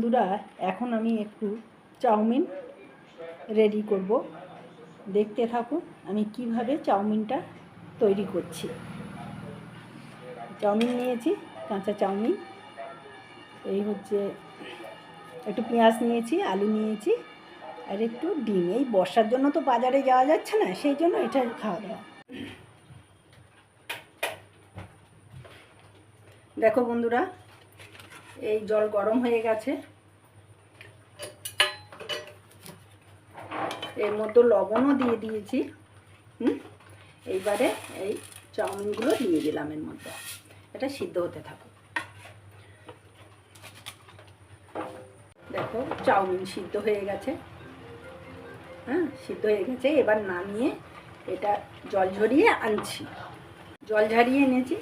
বন্ধুরা, এখন আমি একটু চাউমিন রেডি করব। দেখতে থাকুন, আমি কীভাবে চাউমিনটা তৈরি করছি। চাউমিন নিয়েছি, কাঁচা চাউমিন। এই হচ্ছে, একটু পেঁয়াজ নিয়েছি, আলু নিয়েছি, আর একটু ডিম। এই বর্ষার জন্য তো বাজারে যাওয়া যাচ্ছে না, সেই জন্য এটা খাওয়া দাওয়া। দেখো বন্ধুরা এই জল গরম হয়ে গেছে। এর মধ্যে লবণও দিয়ে দিয়েছি। হুম? এইবারে এই চাউমিনগুলো দিয়ে দিলাম এর মধ্যে। এটা সিদ্ধ হতে থাকুক। দেখো, চাউমিন সিদ্ধ হয়ে গেছে। হ্যাঁ সিদ্ধ হয়ে গেছে। এবার নামিয়ে এটা জল ঝরিয়ে আনছি। জল ঝরিয়ে এনেছি।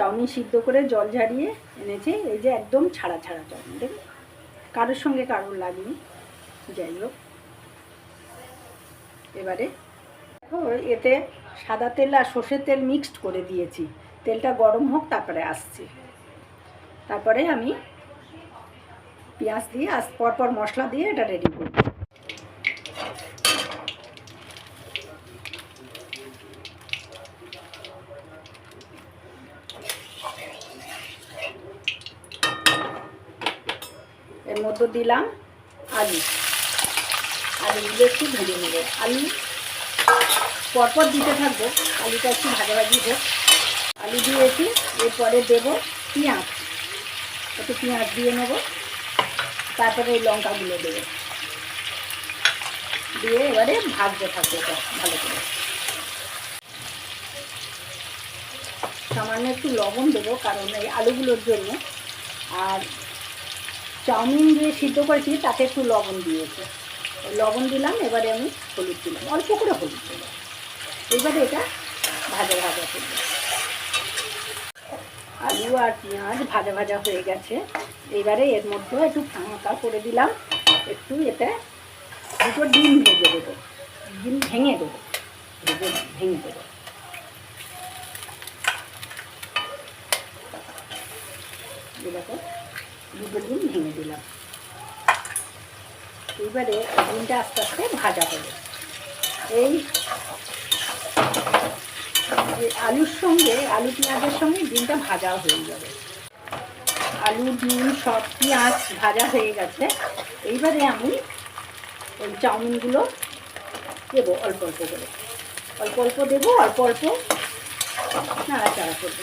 চাউমিন সিদ্ধ করে জল ঝাড়িয়ে এনেছি। এই যে একদম ছাড়া ছাড়া চাউমিন দেখুন কারোর সঙ্গে কারোর লাগেনি যাই হোক। এবারে দেখো, এতে সাদা তেল আর সর্ষের তেল মিক্সড করে দিয়েছি। তেলটা গরম হোক, তারপরে আসছি। তারপরে আমি পেঁয়াজ দিয়ে আস পরপর মশলা দিয়ে এটা রেডি করব। এর মধ্যে দিলাম আলু। আলুগুলো একটু ভেজে নেব। আলু পরপর দিতে থাকব। আলুটা একটু ভাজাভাজি হোক। আলু দিয়েছি, এরপরে দেব পেঁয়াজ। একটু পেঁয়াজ দিয়ে নেব। তারপরে এই লঙ্কাগুলো দেবো। দিয়ে এবারে ভাজতে থাকব এটা ভালো করে। সামান্য একটু লবণ দেবো কারণ এই আলুগুলোর জন্য। আর চাউমিন দিয়ে সিদ্ধ করেছি, তাতে একটু লবণ দিয়েছে। লবণ দিলাম, এবারে আমি হলুদ দিলাম। অল্প করে হলুদ দিলাম। এবারে এটা ভাজা ভাজা করব। আলু আর পেঁয়াজ ভাজা ভাজা হয়ে গেছে। এবারে এর মধ্যে একটু ফাঁকা করে দিলাম। একটু এতে দুটো ডিম ভেজে দেবো। ডিম ভেঙে দেবো। ভেজে ভেঙে দেবো। দেখো। দুটো ডিম ভেঙে দিলাম। এবারে ডিমটা আস্তে আস্তে ভাজা হবে এই আলুর সঙ্গে, আলু পেঁয়াজের সঙ্গে ডিমটা ভাজা হয়ে যাবে। আলু, ডিম, সব পেঁয়াজ ভাজা হয়ে গেছে। এইবারে আমি ওই চাউমিনগুলো দেবো অল্প অল্প করে। অল্প অল্প দেবো, অল্প অল্প নাড়াচাড়া করব।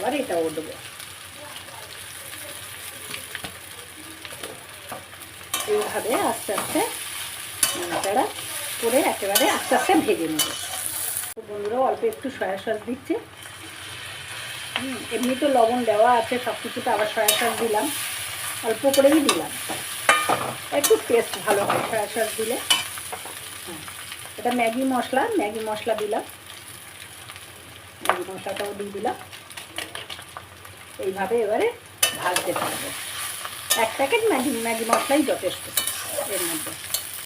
আবার এটাও দেবো এইভাবে আস্তে আস্তে নাড়াচাড়া করে একেবারে আস্তে আস্তে ভেজে নেব। বন্ধুরা, অল্প একটু সয়া সস দিচ্ছে। এমনি তো লবণ দেওয়া আছে, সব কিছুতে আবার সয়া সস দিলাম। অল্প করেই দিলাম। একটু টেস্ট ভালো হয় সয়া সস দিলে। এটা ম্যাগি মশলা ম্যাগি মশলা দিলাম। ম্যাগি মশলাটাও দিয়ে দিলাম। এইভাবে এবারে ভাজতে থাকব। এক প্যাকেট ম্যাগি ম্যাগি মশলাই যথেষ্ট এর মধ্যে।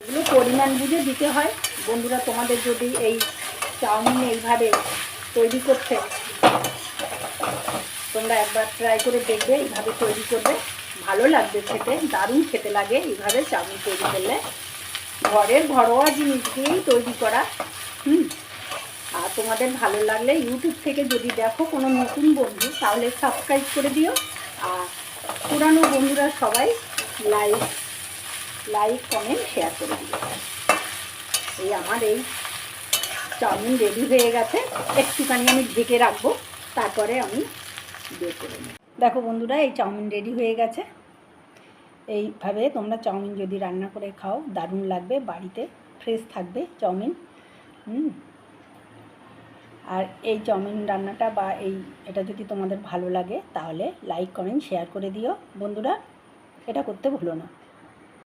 এগুলো পরিমাণ বুঝে দিতে হয়। বন্ধুরা, তোমাদের যদি এই চাউমিন এইভাবে তৈরি করতে, তোমরা একবার ট্রাই করে দেখবে এইভাবে তৈরি করবে। ভালো লাগবে খেতে, দারুণ খেতে লাগে এইভাবে চাউমিন তৈরি করলে। ঘরের ঘরোয়া জিনিস দিয়েই তৈরি করা। হুম। তোমাদের ভালো লাগলে ইউটিউব থেকে যদি দেখো কোনো নতুন বন্ধু, তাহলে সাবস্ক্রাইব করে দিও। আর পুরানো বন্ধুরা সবাই লাইক লাইক কমেন্ট শেয়ার করে দিও। এই আমার এই চাউমিন রেডি হয়ে গেছে। একটুখানি আমি ঢেকে রাখব, তারপরে আমি বের করে নেব। দেখো বন্ধুরা, এই চাউমিন রেডি হয়ে গেছে। এইভাবে তোমরা চাউমিন যদি রান্না করে খাও, দারুণ লাগবে, বাড়িতে ফ্রেশ থাকবে চাউমিন। হুম। আর এই চাউমিন রান্নাটা বা এই এটা যদি তোমাদের ভালো লাগে, তাহলে লাইক কমেন্ট শেয়ার করে দিও। বন্ধুরা, এটা করতে ভুলো না।